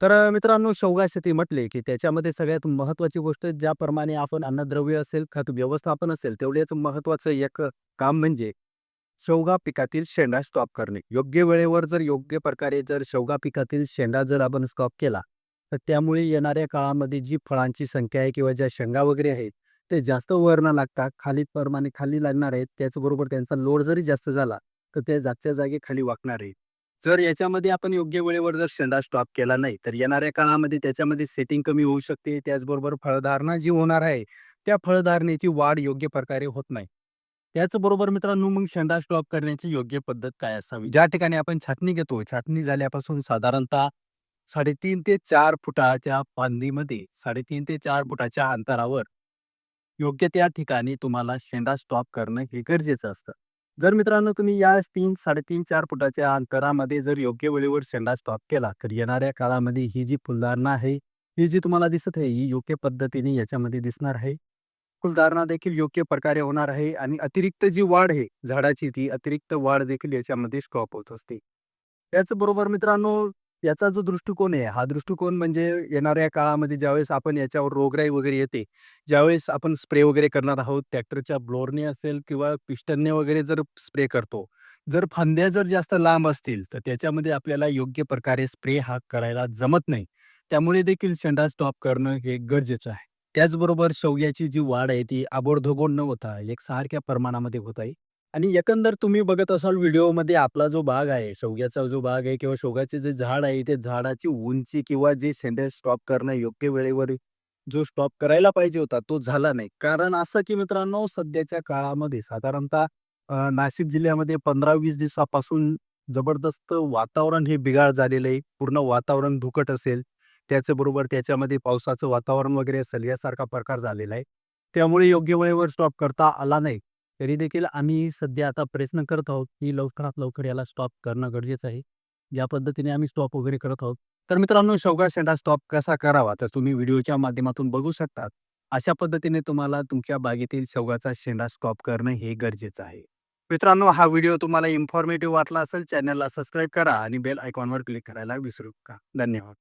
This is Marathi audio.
तर मित्रांनो शेवगा शेती म्हटले की त्याच्यामध्ये सगळ्यात महत्त्वाची गोष्ट ज्याप्रमाणे आपण अन्नद्रव्य असेल, खत व्यवस्थापन असेल, तेवढेच महत्त्वाचं एक काम म्हणजे शेवगा पिकातील शेंडा स्टॉप करणे. योग्य वेळेवर जर योग्य प्रकारे जर शेवगा पिकातील शेंडा जर आपण स्टॉप केला, तर त्यामुळे येणाऱ्या काळामध्ये जी फळांची संख्या आहे किंवा ज्या शेंगा वगैरे आहेत, ते जास्त वर न लागता खाली प्रमाणे खाली लागणार आहेत. त्याचबरोबर त्यांचा लोड जरी जास्त झाला, तर ते जागच्या जागी खाली वाकणार आहे. जर याच्यामध्ये आपण योग्य वेळेवर जर शेंडा स्टॉप केला नाही, तर येणाऱ्या काळामध्ये त्याच्यामध्ये सेटिंग कमी होऊ शकते. त्याचबरोबर फळधारणा जी होणार आहे, त्या फळधारणेची वाढ योग्य प्रकारे होत नाही. त्याचबरोबर मित्रांनो, मग शेंडा स्टॉप करण्याची योग्य पद्धत काय असावी? ज्या ठिकाणी आपण छाटणी घेतो, छाटणी झाल्यापासून साधारणतः 3.5 ते चार फुटाच्या फांदीमध्ये 3.5 ते चार फुटाच्या अंतरावर योग्य त्या ठिकाणी तुम्हाला शेंडा स्टॉप करणं हे गरजेचं असतं. जर मित्रांनो तुम्ही या 3, 3.5, 4 फुटाच्या अंतरामध्ये जर योग्य वेळेवर शेंडा स्टॉप केला, तर येणाऱ्या काळामध्ये ही जी फुलधारणा आहे, ही जी तुम्हाला दिसत आहे, ही योग्य पद्धतीने याच्यामध्ये दिसणार आहे. फुलधारणा देखील योग्य प्रकारे होणार आहे आणि अतिरिक्त जी वाढ आहे झाडाची, ती अतिरिक्त वाढ देखील याच्यामध्ये स्टॉप होत असते. त्याचबरोबर मित्रांनो, याचा जो दृष्टिकोन आहे, हा दृष्टिकोन म्हणजे येणाऱ्या काळामध्ये ज्यावेळेस आपण याच्यावर रोगराई वगैरे येते, ज्यावेळेस आपण स्प्रे वगैरे करणार आहोत, ट्रॅक्टरच्या ब्लोअरने असेल किंवा पिस्टनने वगैरे जर स्प्रे करतो, जर फांद्या जर जास्त लांब असतील, तर त्याच्यामध्ये आपल्याला योग्य प्रकारे स्प्रे हा करायला जमत नाही. त्यामुळे देखील शेंडा स्टॉप करणं हे गरजेचं आहे. त्याचबरोबर शेवग्याची जी वाढ आहे, ती आबोडधोबोड न होता एक सारख्या प्रमाणामध्ये होत आहे आणि एकंदर तुम्ही बघत असाल व्हिडिओमध्ये आपला जो बाग आहे, शेवग्याचा जो भाग आहे किंवा शेवग्याचे जे झाड आहे, ते झाडाची उंची किंवा जे शेंडा स्टॉप करणं योग्य वेळेवर जो स्टॉप करायला पाहिजे होता, तो झाला नाही. कारण असं की मित्रांनो, सध्याच्या काळामध्ये साधारणतः अ, नाशिक जिल्ह्यामध्ये 15-20 दिवसापासून जबरदस्त वातावरण हे बिघाड झालेलं आहे. पूर्ण वातावरण धुकट असेल, त्याचबरोबर त्याच्यामध्ये पावसाचं वातावरण वगैरे असेल, यासारखा प्रकार झालेला आहे. त्यामुळे योग्य वेळेवर स्टॉप करता आला नाही. तरी देखील आम्ही सध्या आता प्रयत्न करत आहोत, की लवकरात लवकर याला स्टॉप करणं गरजेचं आहे. या पद्धतीने आम्ही स्टॉप वगैरे करत आहोत. तर मित्रांनो, शेवगा शेंडा स्टॉप कसा करावा, तर तुम्ही व्हिडिओच्या माध्यमातून बघू शकता. अशा पद्धतीने तुम्हाला तुमच्या बागेतील शेवगाचा शेंडा स्टॉप करणं हे गरजेचं आहे. मित्रांनो, हा व्हिडिओ तुम्हाला इन्फॉर्मेटिव्ह वाटला असेल, चॅनलला सबस्क्राईब करा आणि बेल आयकॉनवर क्लिक करायला विसरू नका. धन्यवाद.